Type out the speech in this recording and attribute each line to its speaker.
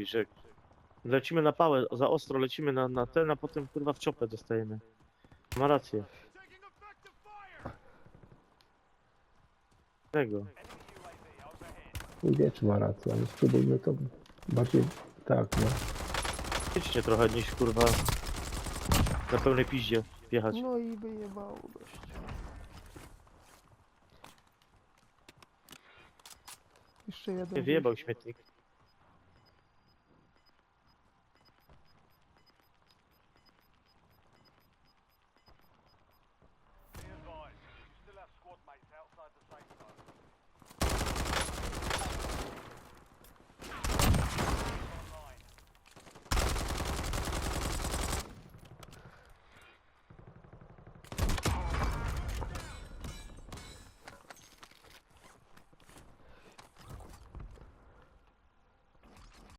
Speaker 1: mówisz, że lecimy na pałę, za ostro lecimy na, na ten, a potem kurwa w czopę dostajemy. Ma rację. Tego.
Speaker 2: Nie wie, czy ma rację, ale spróbujmy to bardziej tak, no.
Speaker 1: Idźcie trochę niż kurwa na pełnej piździe wjechać
Speaker 3: No i wyjebało dość. Jeszcze jeden.
Speaker 1: Nie wyjebał śmietnik.